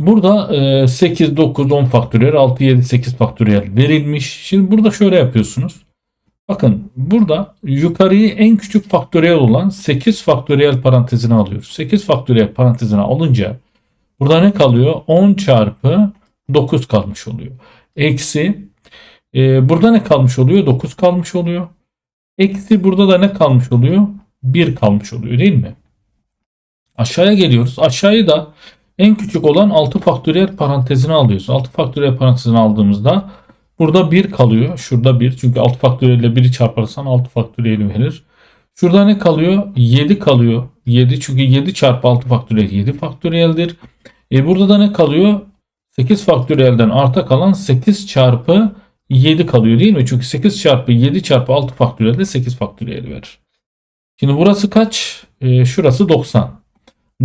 Burada e, 8, 9, 10 faktöriyel, 6, 7, 8 faktöriyel verilmiş. Şimdi burada şöyle yapıyorsunuz. Bakın burada yukarıyı en küçük faktöriyel olan 8 faktöriyel parantezine alıyoruz. 8 faktöriyel parantezine alınca burada ne kalıyor? 10 çarpı 9 kalmış oluyor. Eksi e, burada ne kalmış oluyor? 9 kalmış oluyor. Eksi burada da ne kalmış oluyor? 1 kalmış oluyor değil mi? Aşağıya geliyoruz. Aşağıyı da en küçük olan 6 faktöriyel parantezine alıyoruz. 6 faktöriyel parantezine aldığımızda burada 1 kalıyor. Şurada 1. Çünkü 6 faktöriyel ile 1'i çarparsan 6 faktöriyeli verir. Şurada ne kalıyor? 7 kalıyor. 7 çünkü 7 çarpı 6 faktöriyel 7 faktöriyeldir. E burada da ne kalıyor? 8 faktöriyelden arta kalan 8 çarpı 7 kalıyor değil mi? Çünkü 8 çarpı 7 çarpı 6 faktöriyel de 8 faktöriyel verir. Şimdi burası kaç? E, şurası 90.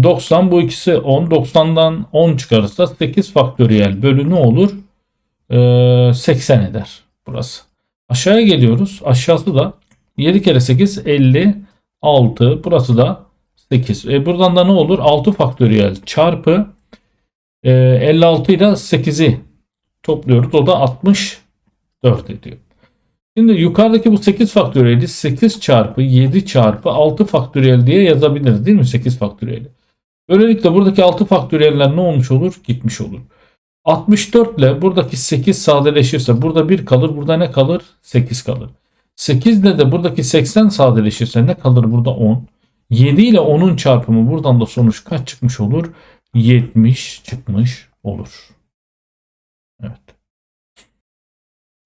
90 bu ikisi 10. 90'dan 10 çıkarırsa 8 faktöriyel bölü ne olur? Ee, 80 eder burası. Aşağıya geliyoruz. Aşağısı da 7 kere 8 56. Burası da 8. E buradan da ne olur? 6 faktöriyel çarpı e, 56 ile 8'i topluyoruz. O da 64 ediyor. Şimdi yukarıdaki bu 8 faktöriyeli 8 çarpı 7 çarpı 6 faktöriyel diye yazabiliriz değil mi? 8 faktöriyeli. Böylelikle buradaki 6 faktöriyeller ne olmuş olur? Gitmiş olur. 64 ile buradaki 8 sadeleşirse burada 1 kalır. Burada ne kalır? 8 kalır. 8 ile de buradaki 80 sadeleşirse ne kalır? Burada 10. 7 ile 10'un çarpımı buradan da sonuç kaç çıkmış olur? 70 çıkmış olur. Evet.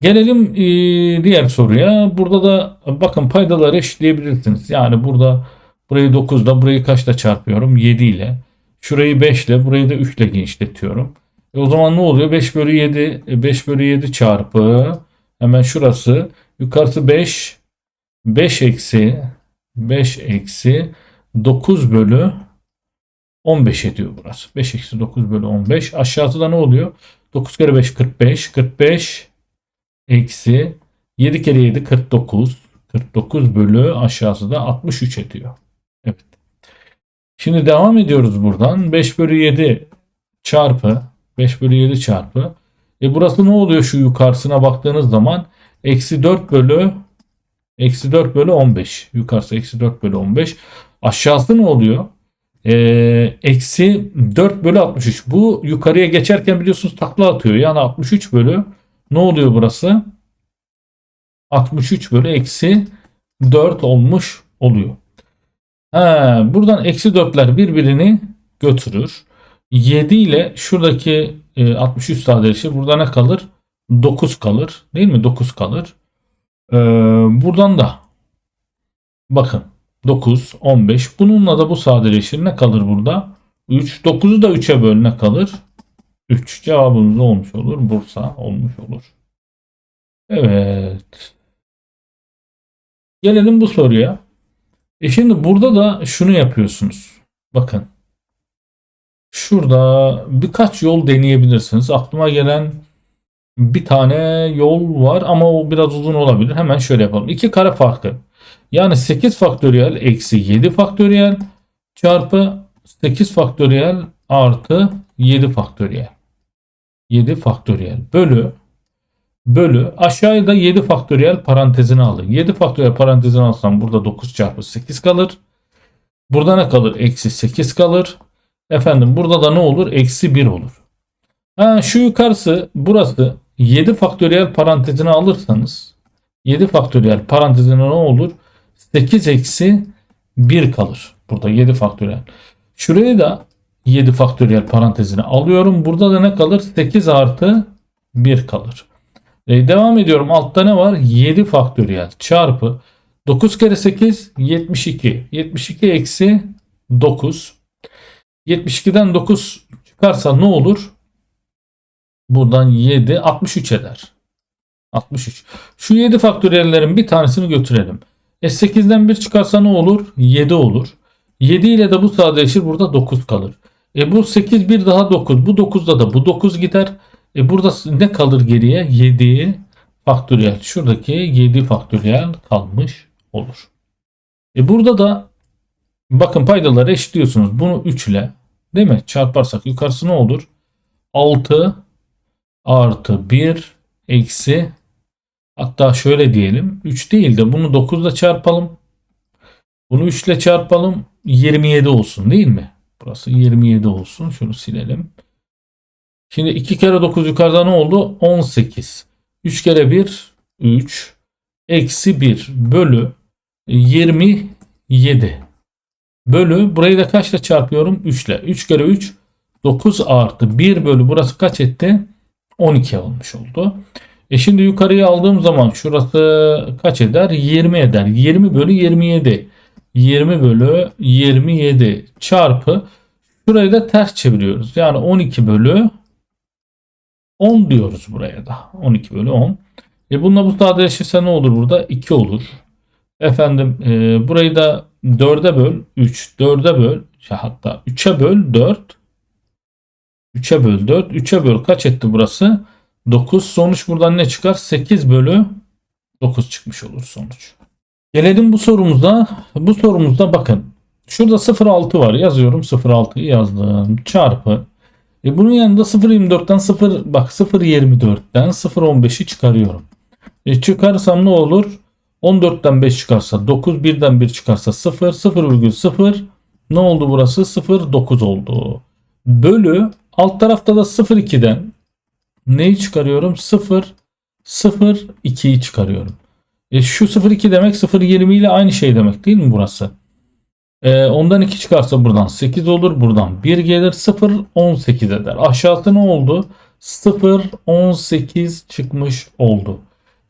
Gelelim e, diğer soruya. Burada da bakın paydaları eşitleyebilirsiniz. Yani burada burayı 9 ile burayı kaçla çarpıyorum? 7 ile. Şurayı 5 ile burayı da 3 ile genişletiyorum. E o zaman ne oluyor? 5 bölü 7 e, 5 bölü 7 çarpı hemen şurası yukarısı 5 5 eksi 5 eksi 9 bölü 15 ediyor burası. 5 eksi 9 bölü 15. Aşağısı da ne oluyor? 9 kere 5 45. 45 eksi 7 kere 7 49. 49 bölü aşağısı da 63 ediyor. Evet. Şimdi devam ediyoruz buradan. 5 bölü 7 çarpı 5 bölü 7 çarpı. E burası ne oluyor şu yukarısına baktığınız zaman? Eksi 4 bölü eksi 4 bölü 15. Yukarısı eksi 4 bölü 15. Aşağısı ne oluyor? E, eksi 4 bölü 63. Bu yukarıya geçerken biliyorsunuz takla atıyor. Yani 63 bölü ne oluyor burası? 63 bölü eksi 4 olmuş oluyor. Ha, buradan eksi 4'ler birbirini götürür. 7 ile şuradaki e, 63 sadeleşir. Burada ne kalır? 9 kalır. Değil mi? 9 kalır. Ee, buradan da bakın 9, 15. Bununla da bu sadeleşir. Ne kalır burada? 3. 9'u da 3'e böl ne kalır? 3. Cevabımız olmuş olur? Bursa olmuş olur. Evet. Gelelim bu soruya. E şimdi burada da şunu yapıyorsunuz. Bakın. Şurada birkaç yol deneyebilirsiniz. Aklıma gelen bir tane yol var ama o biraz uzun olabilir. Hemen şöyle yapalım. İki kare farkı. Yani 8 faktöriyel eksi 7 faktöriyel çarpı 8 faktöriyel artı 7 faktöriyel. 7 faktöriyel bölü bölü aşağıya da 7 faktöriyel parantezine alın. 7 faktöriyel parantezine alsam burada 9 çarpı 8 kalır. Burada ne kalır? Eksi 8 kalır. Efendim burada da ne olur? Eksi 1 olur. Ha, şu yukarısı burası 7 faktöriyel parantezine alırsanız 7 faktöriyel parantezine ne olur? 8 eksi 1 kalır. Burada 7 faktöriyel. Şurayı da 7 faktöriyel parantezine alıyorum. Burada da ne kalır? 8 artı 1 kalır. E, devam ediyorum. Altta ne var? 7 faktöriyel çarpı 9 kere 8 72. 72 eksi 9. 72'den 9 çıkarsa ne olur? Buradan 7 63 eder. 63. Şu 7 faktöriyellerin bir tanesini götürelim. E 8'den 1 çıkarsa ne olur? 7 olur. 7 ile de bu sadeleşir. Burada 9 kalır. E bu 8 bir daha 9. Bu 9'da da bu 9 gider. E burada ne kalır geriye? 7 faktöriyel. Şuradaki 7 faktöriyel kalmış olur. E burada da bakın paydaları eşitliyorsunuz. Bunu 3 ile değil mi? Çarparsak yukarısı ne olur? 6 artı 1 eksi hatta şöyle diyelim 3 değil de bunu 9 ile çarpalım. Bunu 3 ile çarpalım 27 olsun değil mi? Burası 27 olsun. Şunu silelim. Şimdi 2 kere 9 yukarıda ne oldu? 18. 3 kere 1 3 eksi 1 bölü 27 bölü burayı da kaçla çarpıyorum? 3 ile. 3 kere 3 9 artı 1 bölü burası kaç etti? 12 olmuş oldu. E şimdi yukarıya aldığım zaman şurası kaç eder? 20 eder. 20 bölü 27. 20 bölü 27 çarpı şurayı da ters çeviriyoruz. Yani 12 bölü 10 diyoruz buraya da. 12 bölü 10. E bununla bu sadeleşirse ne olur burada? 2 olur. Efendim e, burayı da 4'e böl 3. 4'e böl ya hatta 3'e böl 4. 3'e böl 4. 3'e böl kaç etti burası? 9. Sonuç buradan ne çıkar? 8 bölü 9 çıkmış olur sonuç. Gelelim bu sorumuza. Bu sorumuzda bakın. Şurada 0.6 var. Yazıyorum 0.6'yı yazdım. Çarpı. E bunun yanında 0.24'ten 0 bak 0.24'ten 0.15'i çıkarıyorum. E çıkarsam ne olur? 14'ten 5 çıkarsa 9, 1'den 1 çıkarsa 0, 0,0 ne oldu burası? 0,9 oldu. Bölü alt tarafta da 0,2'den neyi çıkarıyorum? 0, 0, 2'yi çıkarıyorum. E şu 0,2 demek 0,20 ile aynı şey demek değil mi burası? E, ondan 2 çıkarsa buradan 8 olur. Buradan 1 gelir 0, 18 eder. Aşağısı ne oldu? 0, 18 çıkmış oldu.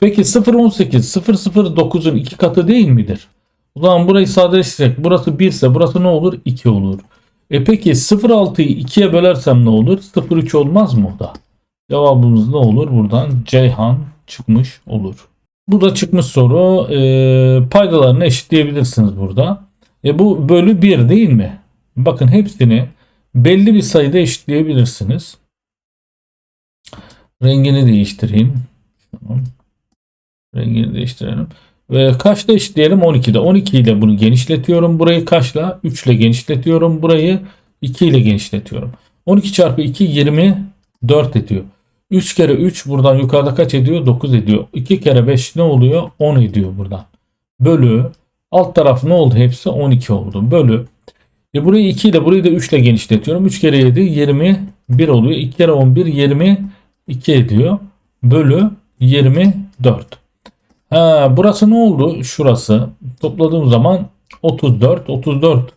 Peki 0.18 0.09'un iki katı değil midir? O zaman burayı sadeleştirsek burası 1 ise burası ne olur? 2 olur. E peki 0.6'yı 2'ye bölersem ne olur? 0.3 olmaz mı o da? Cevabımız ne olur? Buradan Ceyhan çıkmış olur. Bu da çıkmış soru. E, paydalarını eşitleyebilirsiniz burada. E bu bölü 1 değil mi? Bakın hepsini belli bir sayıda eşitleyebilirsiniz. Rengini değiştireyim. Tamam. Rengini değiştirelim. Ve kaçla eşitleyelim? 12'de. 12 ile bunu genişletiyorum. Burayı kaçla? 3 ile genişletiyorum. Burayı 2 ile genişletiyorum. 12 çarpı 2 24 ediyor. 3 kere 3 buradan yukarıda kaç ediyor? 9 ediyor. 2 kere 5 ne oluyor? 10 ediyor buradan. Bölü. Alt taraf ne oldu? Hepsi 12 oldu. Bölü. E burayı 2 ile burayı da 3 ile genişletiyorum. 3 kere 7 21 oluyor. 2 kere 11 22 ediyor. Bölü 24. Ha, burası ne oldu? Şurası. Topladığım zaman 34. 34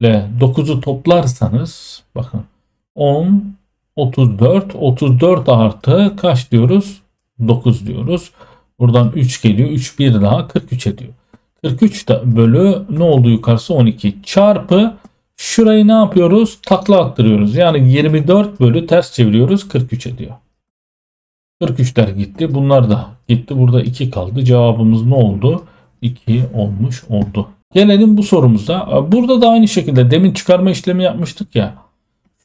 ile 9'u toplarsanız bakın 10 34 34 artı kaç diyoruz? 9 diyoruz. Buradan 3 geliyor. 3 bir daha 43 ediyor. 43 da bölü ne oldu yukarısı 12 çarpı şurayı ne yapıyoruz? Takla attırıyoruz. Yani 24 bölü ters çeviriyoruz 43 ediyor. 43'ler gitti. Bunlar da gitti. Burada 2 kaldı. Cevabımız ne oldu? 2 olmuş oldu. Gelelim bu sorumuza. Burada da aynı şekilde demin çıkarma işlemi yapmıştık ya.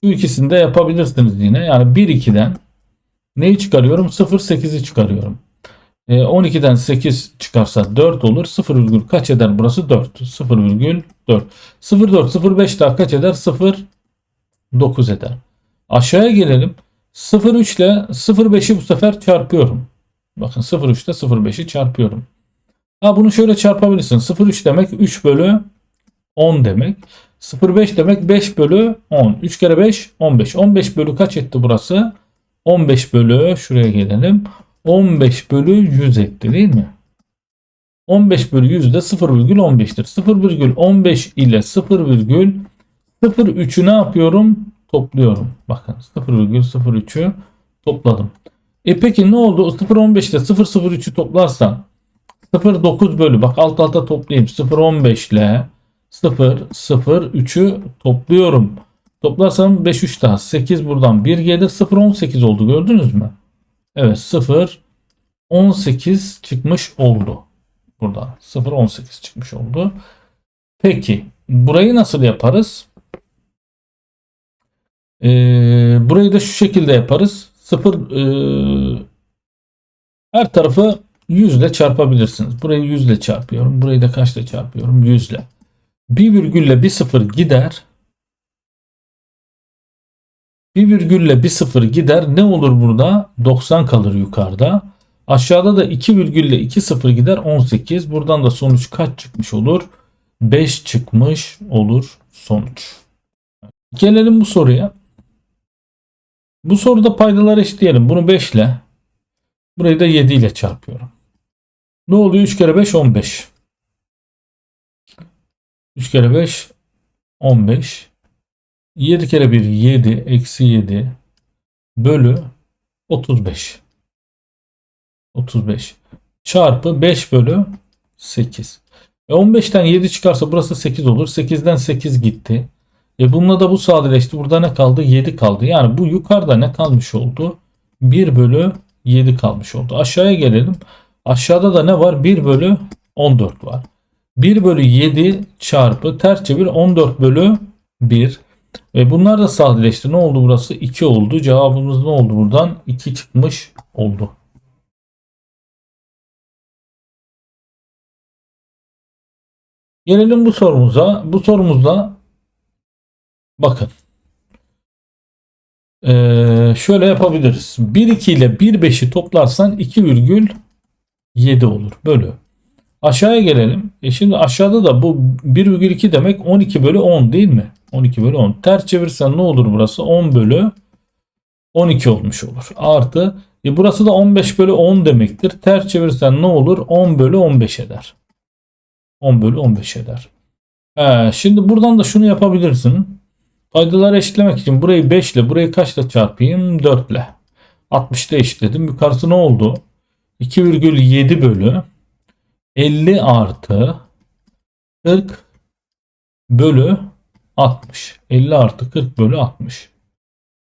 Şu ikisini de yapabilirsiniz yine. Yani 1 2'den neyi çıkarıyorum? 0 8'i çıkarıyorum. E, 12'den 8 çıkarsa 4 olur. 0, virgül kaç eder burası? 4. 0, virgül 4. 0 4 0 5 daha kaç eder? 0 9 eder. Aşağıya gelelim. 0,3 ile 0,5'i bu sefer çarpıyorum. Bakın 0,3 ile 0,5'i çarpıyorum. Ha bunu şöyle çarpabilirsin. 0,3 demek 3 bölü 10 demek. 0,5 demek 5 bölü 10. 3 kere 5 15. 15 bölü kaç etti burası? 15 bölü şuraya gelelim. 15 bölü 100 etti değil mi? 15 bölü 100 de 0,15'tir. 0,15 ile 0,03'ü ne yapıyorum? topluyorum. Bakın 0,03'ü topladım. E peki ne oldu? 0,15 ile 0,03'ü toplarsan 0,9 bölü bak alt alta toplayayım. 0,15 ile 0,03'ü topluyorum. Toplarsam 5 3 daha 8 buradan 1 gelir 0,18 oldu gördünüz mü? Evet 0,18 çıkmış oldu. Burada 0,18 çıkmış oldu. Peki burayı nasıl yaparız? Ee, burayı da şu şekilde yaparız. Sıfır e, her tarafı 100 ile çarpabilirsiniz. Burayı 100 ile çarpıyorum. Burayı da kaçla çarpıyorum? 100 ile. Bir virgülle bir sıfır gider. Bir virgülle bir sıfır gider. Ne olur burada? 90 kalır yukarıda. Aşağıda da 2 virgülle 2 sıfır gider 18. Buradan da sonuç kaç çıkmış olur? 5 çıkmış olur sonuç. Gelelim bu soruya. Bu soruda paydaları eşitleyelim. Bunu 5 ile burayı da 7 ile çarpıyorum. Ne oluyor? 3 kere 5 15. 3 kere 5 15. 7 kere 1 7 eksi 7 bölü 35. 35 çarpı 5 bölü 8. E 15'ten 7 çıkarsa burası 8 olur. 8'den 8 gitti. E bununla da bu sadeleşti. Burada ne kaldı? 7 kaldı. Yani bu yukarıda ne kalmış oldu? 1 bölü 7 kalmış oldu. Aşağıya gelelim. Aşağıda da ne var? 1 bölü 14 var. 1 bölü 7 çarpı ters çevir 14 bölü 1. E bunlar da sadeleşti. Ne oldu burası? 2 oldu. Cevabımız ne oldu buradan? 2 çıkmış oldu. Gelelim bu sorumuza. Bu sorumuzda bakın. Ee, şöyle yapabiliriz. 1-2 ile 1-5'i toplarsan 2,7 olur. Bölü. Aşağıya gelelim. E şimdi aşağıda da bu 1,2 demek 12 bölü 10 değil mi? 12 bölü 10. Ters çevirsen ne olur burası? 10 bölü 12 olmuş olur. Artı e burası da 15 bölü 10 demektir. Ters çevirsen ne olur? 10 bölü 15 eder. 10 bölü 15 eder. He, şimdi buradan da şunu yapabilirsin. Paydaları eşitlemek için burayı 5 ile burayı kaçla çarpayım? 4 ile. 60'da eşitledim. Yukarısı ne oldu? 2,7 bölü 50 artı 40 bölü 60. 50 artı 40 bölü 60.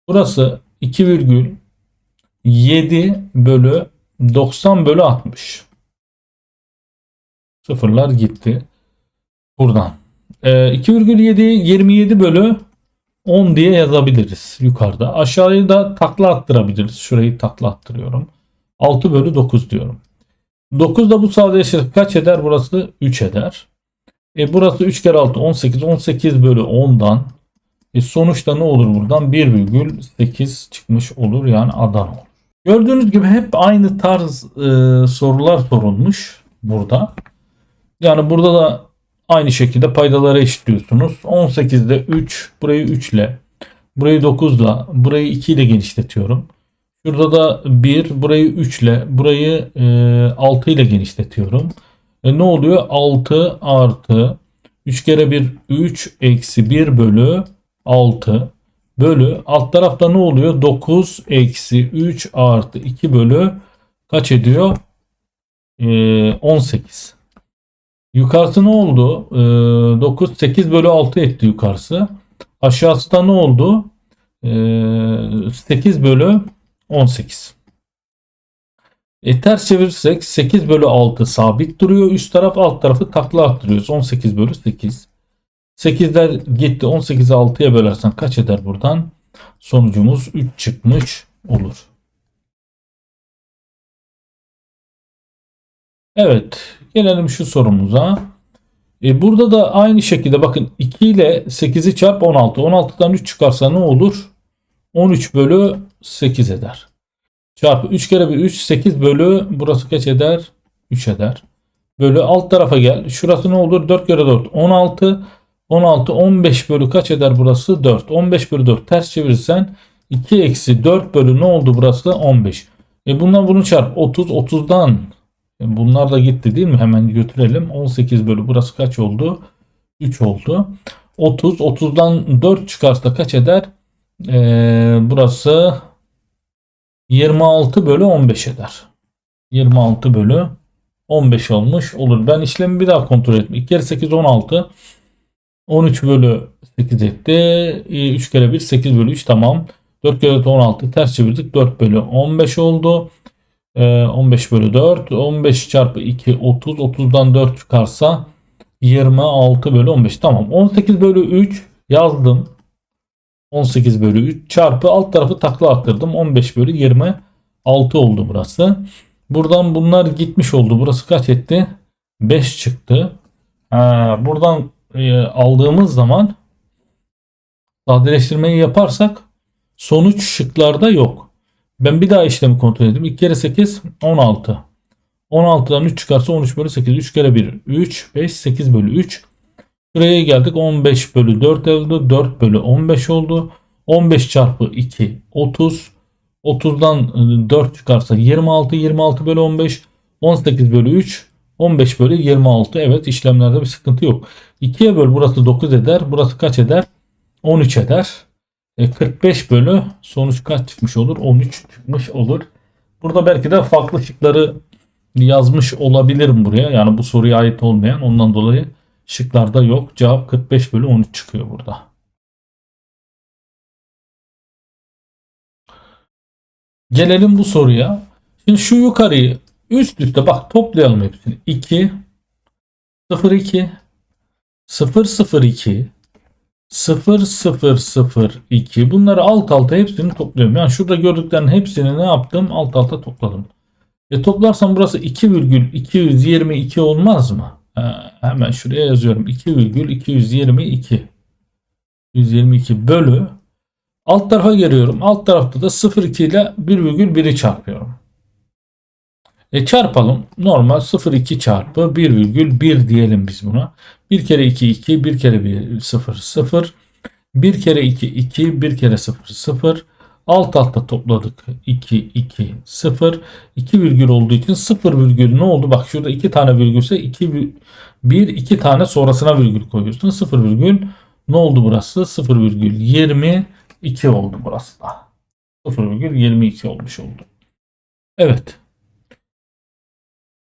Burası 2,7 bölü 90 bölü 60. Sıfırlar gitti. Buradan. Ee, 2,7'yi 27 bölü 10 diye yazabiliriz yukarıda. Aşağıyı da takla attırabiliriz. Şurayı takla attırıyorum. 6 bölü 9 diyorum. 9 da bu sadeleşir kaç eder? Burası 3 eder. E burası 3 kere 6 18. 18 bölü 10'dan e sonuçta ne olur buradan? 1,8 çıkmış olur. Yani Adana olur. Gördüğünüz gibi hep aynı tarz e, sorular sorulmuş burada. Yani burada da aynı şekilde paydaları eşitliyorsunuz. 18'de 3, burayı 3 ile, burayı 9 ile, burayı 2 ile genişletiyorum. Şurada da 1, burayı 3 ile, burayı e, 6 ile genişletiyorum. E, ne oluyor? 6 artı 3 kere 1 3 eksi 1 bölü 6 bölü alt tarafta ne oluyor? 9 eksi 3 artı 2 bölü kaç ediyor? E, 18. Yukarısı ne oldu? E, 9 8 bölü 6 etti yukarısı. Aşağısı da ne oldu? E, 8 bölü 18. E ters çevirirsek 8 bölü 6 sabit duruyor. Üst taraf alt tarafı takla attırıyoruz. 18 bölü 8. 8'ler gitti. 18'i 6'ya bölersen kaç eder buradan? Sonucumuz 3 çıkmış olur. Evet. Gelelim şu sorumuza. E burada da aynı şekilde bakın 2 ile 8'i çarp 16. 16'dan 3 çıkarsa ne olur? 13 bölü 8 eder. Çarpı 3 kere 1 3 8 bölü burası kaç eder? 3 eder. Bölü alt tarafa gel. Şurası ne olur? 4 kere 4 16. 16 15 bölü kaç eder burası? 4. 15 bölü 4 ters çevirirsen 2 eksi 4 bölü ne oldu burası? 15. E bundan bunu çarp. 30 30'dan e bunlar da gitti değil mi? Hemen götürelim. 18 bölü burası kaç oldu? 3 oldu. 30 30'dan 4 çıkarsa kaç eder? Ee, burası 26 bölü 15 eder. 26 bölü 15 olmuş olur. Ben işlemi bir daha kontrol ettim. 2 kere 8 16. 13 bölü 8 etti. 3 kere 1 8 bölü 3 tamam. 4 kere 4 16 ters çevirdik. 4 bölü 15 oldu. 15 bölü 4. 15 çarpı 2 30. 30'dan 4 çıkarsa 26 bölü 15. Tamam. 18 bölü 3 yazdım. 18 bölü 3 çarpı alt tarafı takla attırdım. 15 bölü 26 oldu burası. Buradan bunlar gitmiş oldu. Burası kaç etti? 5 çıktı. Ha, buradan e, aldığımız zaman sadeleştirmeyi yaparsak Sonuç şıklarda yok. Ben bir daha işlemi kontrol edeyim. 2 kere 8 16. 16'dan 3 çıkarsa 13 bölü 8. 3 kere 1 3 5 8 bölü 3. Buraya geldik 15 bölü 4 oldu. 4 bölü 15 oldu. 15 çarpı 2 30. 30'dan 4 çıkarsa 26. 26 bölü 15. 18 bölü 3. 15 bölü 26. Evet işlemlerde bir sıkıntı yok. 2'ye böl burası 9 eder. Burası kaç eder? 13 eder. E, 45 bölü sonuç kaç çıkmış olur? 13 çıkmış olur. Burada belki de farklı şıkları yazmış olabilirim buraya. Yani bu soruya ait olmayan. Ondan dolayı şıklarda yok. Cevap 45 bölü 13 çıkıyor burada. Gelelim bu soruya. Şimdi şu yukarıyı üst üste bak toplayalım hepsini. 2 0 2 0 0 2 0 0 0 2 bunları alt alta hepsini topluyorum. Yani şurada gördüklerin hepsini ne yaptım? Alt alta topladım. E toplarsam burası 2,222 olmaz mı? Ha, hemen şuraya yazıyorum. 2,222 122 bölü alt tarafa geliyorum. Alt tarafta da 0,2 ile 1,1'i çarpıyorum. E çarpalım. Normal 0,2 çarpı 1,1 diyelim biz buna. 1 kere 2 2, 1 kere 1 0 0. 1 kere 2 2, 1 kere 0 0. Alt altta topladık. 2 2 0. 2 virgül olduğu için 0 virgül ne oldu? Bak şurada 2 tane virgülse 2 1 2 tane sonrasına virgül koyuyorsun. 0 virgül ne oldu burası? 0 virgül 22 oldu burası da. 0 virgül 22 olmuş oldu. Evet.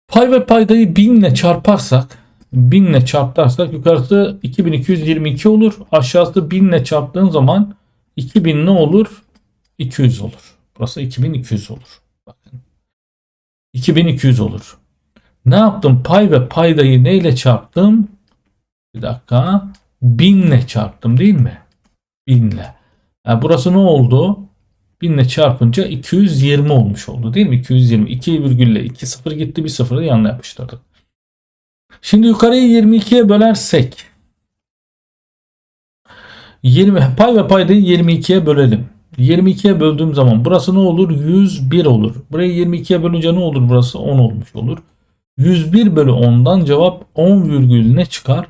Pay ve paydayı 1000 ile çarparsak 1000 ile çarparsak yukarısı 2222 olur. Aşağısı 1000 ile çarptığın zaman 2000 ne olur? 200 olur. Burası 2200 olur. Bakın. 2200 olur. Ne yaptım? Pay ve paydayı neyle çarptım? Bir dakika. 1000 ile çarptım değil mi? 1000 ile. Yani burası ne oldu? 1000 ile çarpınca 220 olmuş oldu değil mi? 220. 2 virgülle 2 sıfır gitti bir sıfırı yanına yapıştırdık. Şimdi yukarıyı 22'ye bölersek 20 pay ve paydayı 22'ye bölelim. 22'ye böldüğüm zaman burası ne olur? 101 olur. Burayı 22'ye bölünce ne olur? Burası 10 olmuş olur. 101 bölü 10'dan cevap 10 virgül ne çıkar?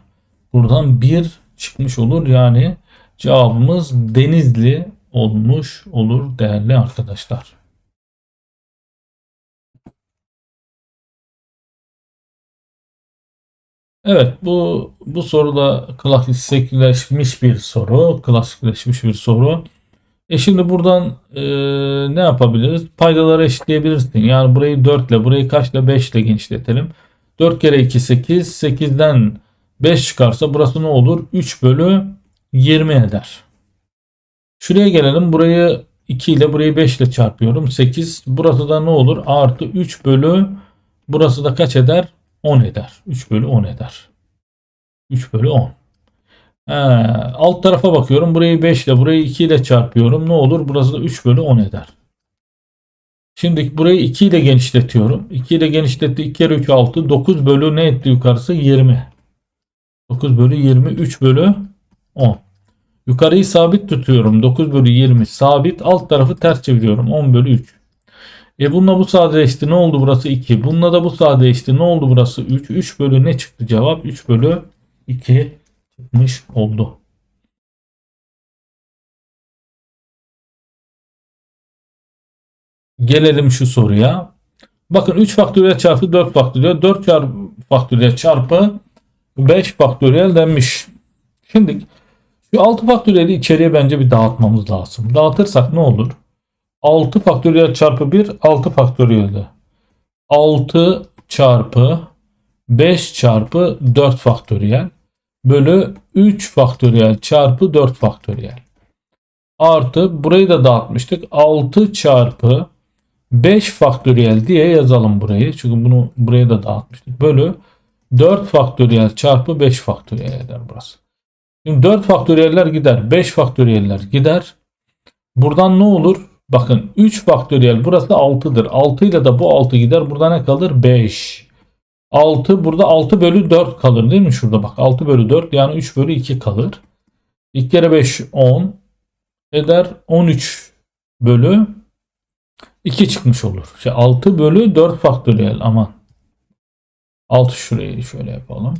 Buradan 1 çıkmış olur. Yani cevabımız Denizli olmuş olur değerli arkadaşlar. Evet bu bu soruda klasikleşmiş bir soru. Klasikleşmiş bir soru. E şimdi buradan e, ne yapabiliriz? Paydaları eşitleyebilirsin. Yani burayı 4 ile burayı kaç ile 5 ile genişletelim. 4 kere 2 8. 8'den 5 çıkarsa burası ne olur? 3 bölü 20 eder. Şuraya gelelim. Burayı 2 ile burayı 5 ile çarpıyorum. 8. Burası da ne olur? Artı 3 bölü burası da kaç eder? 10 eder. 3 bölü 10 eder. 3 bölü 10. He, alt tarafa bakıyorum. Burayı 5 ile burayı 2 ile çarpıyorum. Ne olur? Burası da 3 bölü 10 eder. Şimdi burayı 2 ile genişletiyorum. 2 ile genişletti. 2 kere 3 6. 9 bölü ne etti yukarısı? 20. 9 bölü 20. 3 bölü 10. Yukarıyı sabit tutuyorum. 9 bölü 20 sabit. Alt tarafı ters çeviriyorum. 10 bölü 3. E bununla bu sadeleşti. Ne oldu burası 2. Bununla da bu sadeleşti. Ne oldu burası 3. 3 bölü ne çıktı cevap? 3 bölü 2 çıkmış oldu. Gelelim şu soruya. Bakın 3 faktöriyel çarpı 4 faktöriyel 4 çarpı faktöriyel çarpı 5 faktöriyel denmiş. Şimdi şu 6 faktöriyeli içeriye bence bir dağıtmamız lazım. Dağıtırsak ne olur? 6 faktöriyel çarpı 1 6 faktöriyelde. 6 çarpı 5 çarpı 4 faktöriyel bölü 3 faktöriyel çarpı 4 faktöriyel. Artı burayı da dağıtmıştık. 6 çarpı 5 faktöriyel diye yazalım burayı. Çünkü bunu buraya da dağıtmıştık. Bölü 4 faktöriyel çarpı 5 faktöriyel eder burası. Şimdi 4 faktöriyeller gider. 5 faktöriyeller gider. Buradan ne olur? Bakın 3 faktöriyel burası 6'dır. 6 ile de bu 6 gider. Burada ne kalır? 5. 6 burada 6 bölü 4 kalır değil mi? Şurada bak 6 bölü 4 yani 3 bölü 2 kalır. 2 kere 5 10 eder 13 bölü 2 çıkmış olur. Şey 6 bölü 4 faktöriyel aman. 6 şurayı şöyle yapalım.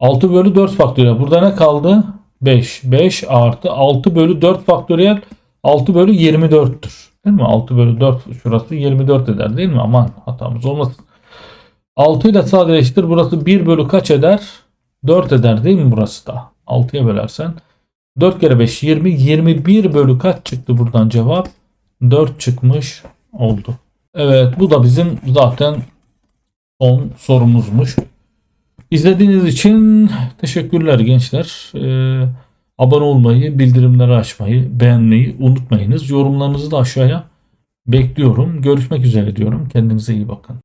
6 bölü 4 faktöriyel. Burada ne kaldı? 5. 5 artı 6 bölü 4 faktöriyel 6 bölü 24'tür. Değil mi? 6 bölü 4 şurası 24 eder değil mi? Aman hatamız olmasın. 6 ile sadeleştir. Burası 1 bölü kaç eder? 4 eder değil mi burası da? 6'ya bölersen. 4 kere 5 20. 21 bölü kaç çıktı buradan cevap? 4 çıkmış oldu. Evet bu da bizim zaten son sorumuzmuş. İzlediğiniz için teşekkürler gençler. Ee, abone olmayı, bildirimleri açmayı, beğenmeyi unutmayınız. Yorumlarınızı da aşağıya bekliyorum. Görüşmek üzere diyorum. Kendinize iyi bakın.